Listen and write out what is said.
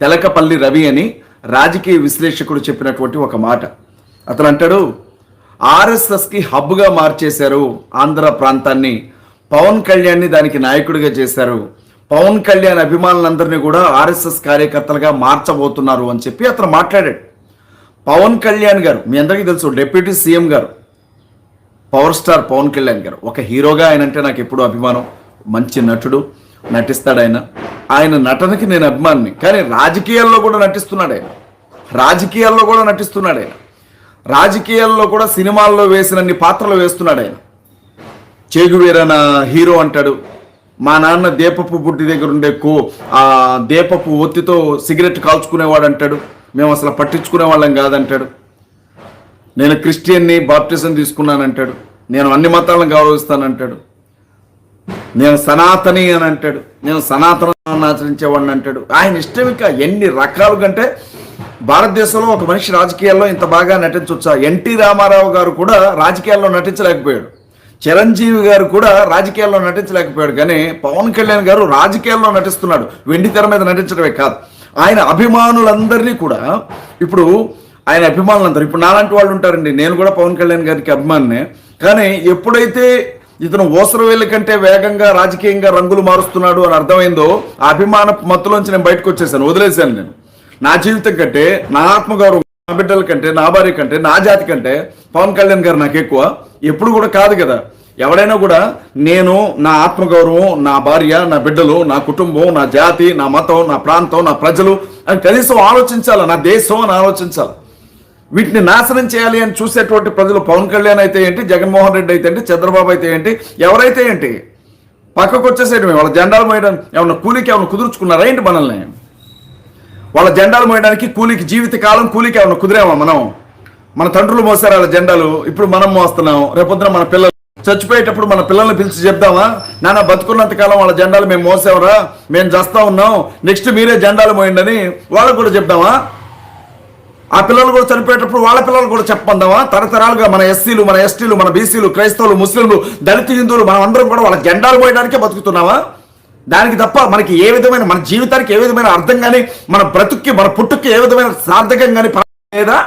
తెలకపల్లి రవి అని రాజకీయ విశ్లేషకుడు చెప్పినటువంటి ఒక మాట. అతను అంటాడు ఆర్ఎస్ఎస్కి హబ్గా మార్చేశారు ఆంధ్ర ప్రాంతాన్ని. పవన్ కళ్యాణ్ని దానికి నాయకుడిగా చేశారు. పవన్ కళ్యాణ్ అభిమానులందరినీ కూడా ఆర్ఎస్ఎస్ కార్యకర్తలుగా మార్చబోతున్నారు అని చెప్పి అతను మాట్లాడాడు. పవన్ కళ్యాణ్ గారు మీ అందరికీ తెలుసు డిప్యూటీ సీఎం గారు పవర్ స్టార్ పవన్ కళ్యాణ్ గారు. ఒక హీరోగా ఆయన అంటే నాకు ఎప్పుడూ అభిమానం మంచి నటుడు నటిస్తాడు ఆయన. ఆయన నటనకి నేను అభిమానిని. కానీ రాజకీయాల్లో కూడా నటిస్తున్నాడు ఆయన. రాజకీయాల్లో కూడా నటిస్తున్నాడు ఆయన. రాజకీయాల్లో కూడా సినిమాల్లో వేసినన్ని పాత్రలు వేస్తున్నాడు ఆయన. చేగువీరన హీరో అంటాడు. మా నాన్న దీపపు బుడ్డి దగ్గర ఉండే కో ఆ దీపపు ఒత్తితో సిగరెట్ కాల్చుకునేవాడు అంటాడు. మేము అసలు పట్టించుకునే వాళ్ళం కాదంటాడు. నేను క్రిస్టియన్ని బాప్టిజం తీసుకున్నానంటాడు. నేను అన్ని మతాలను గౌరవిస్తానంటాడు. నేను సనాతని అని అంటాడు. నేను సనాతనాన్ని ఆచరించేవాడిని అంటాడు. ఆయన ఇష్టం ఇంకా ఎన్ని రకాలు కంటే భారతదేశంలో ఒక మనిషి రాజకీయాల్లో ఇంత బాగా నటించవచ్చా ఎన్టీ రామారావు గారు కూడా రాజకీయాల్లో నటించలేకపోయాడు. చిరంజీవి గారు కూడా రాజకీయాల్లో నటించలేకపోయాడు. కానీ పవన్ కళ్యాణ్ గారు రాజకీయాల్లో నటిస్తున్నాడు. వెండి తెర మీద నటించడమే కాదు. ఆయన అభిమానులందరినీ కూడా ఇప్పుడు ఆయన అభిమానులందరూ ఇప్పుడు నాలాంటి వాళ్ళు ఉంటారండి. నేను కూడా పవన్ కళ్యాణ్ గారికి అభిమానినే. కానీ ఎప్పుడైతే ఇతను ఓసరవేళ్ళ కంటే వేగంగా రాజకీయంగా రంగులు మారుస్తున్నాడు అని అర్థమైందో ఆ అభిమాన మత్తులోంచి నేను బయటకు వచ్చేసాను వదిలేశాను నేను. నా జీవితం కంటే నా ఆత్మగౌరవం నా బిడ్డల కంటే నా భార్య కంటే నా జాతి కంటే పవన్ కళ్యాణ్ గారు నాకు ఎక్కువ. ఎప్పుడు కూడా కాదు కదా. ఎవడైనా కూడా నేను నా ఆత్మగౌరవం నా భార్య నా బిడ్డలు నా కుటుంబం నా జాతి నా మతం నా ప్రాంతం నా ప్రజలు అని కనీసం ఆలోచించాలి? నా దేశం అని ఆలోచించాలి? వీటిని నాశనం చేయాలి అని చూసేటువంటి ప్రజలు పవన్ కళ్యాణ్ అయితే ఏంటి జగన్మోహన్ రెడ్డి అయితే ఏంటి చంద్రబాబు అయితే ఏంటి ఎవరైతే ఏంటి పక్కకు వచ్చేసేయడమే వాళ్ళ జెండాలు మోయడం ఏమన్నా కూలికి ఏమైనా కుదుర్చుకున్నారా ఏంటి మనల్ని? వాళ్ళ జెండాలు మోయడానికి కూలికి జీవిత కాలం కూలికి ఏమైనా కుదిరామా మనం? మన తండ్రులు మోసారు వాళ్ళ జెండాలు? ఇప్పుడు మనం మోస్తున్నాం రేపొద్దున మన పిల్లలు చచ్చిపోయేటప్పుడు మన పిల్లల్ని పిలిచి చెప్దామా? నాన్న బతుకున్నంత కాలం వాళ్ళ జెండాలు మేము మోసామరా మేము చేస్తా ఉన్నాం నెక్స్ట్ మీరే జెండాలు మోయండి అని వాళ్ళకు కూడా చెప్దామా? ఆ పిల్లలు కూడా చనిపోయేటప్పుడు వాళ్ళ పిల్లలు కూడా చెప్పందామా తరతరాలుగా మన ఎస్సీలు మన ఎస్టీలు మన బీసీలు క్రైస్తవులు ముస్లింలు దళిత హిందువులు మనం అందరం కూడా వాళ్ళ జెండాలు పోయడానికే బతుకుతున్నావా దానికి తప్ప మనకి ఏ విధమైన మన జీవితానికి ఏ విధమైన అర్థం కానీ మన బ్రతుక్కి మన పుట్టుక్కి ఏ విధమైన సార్థకం కానీ లేదా?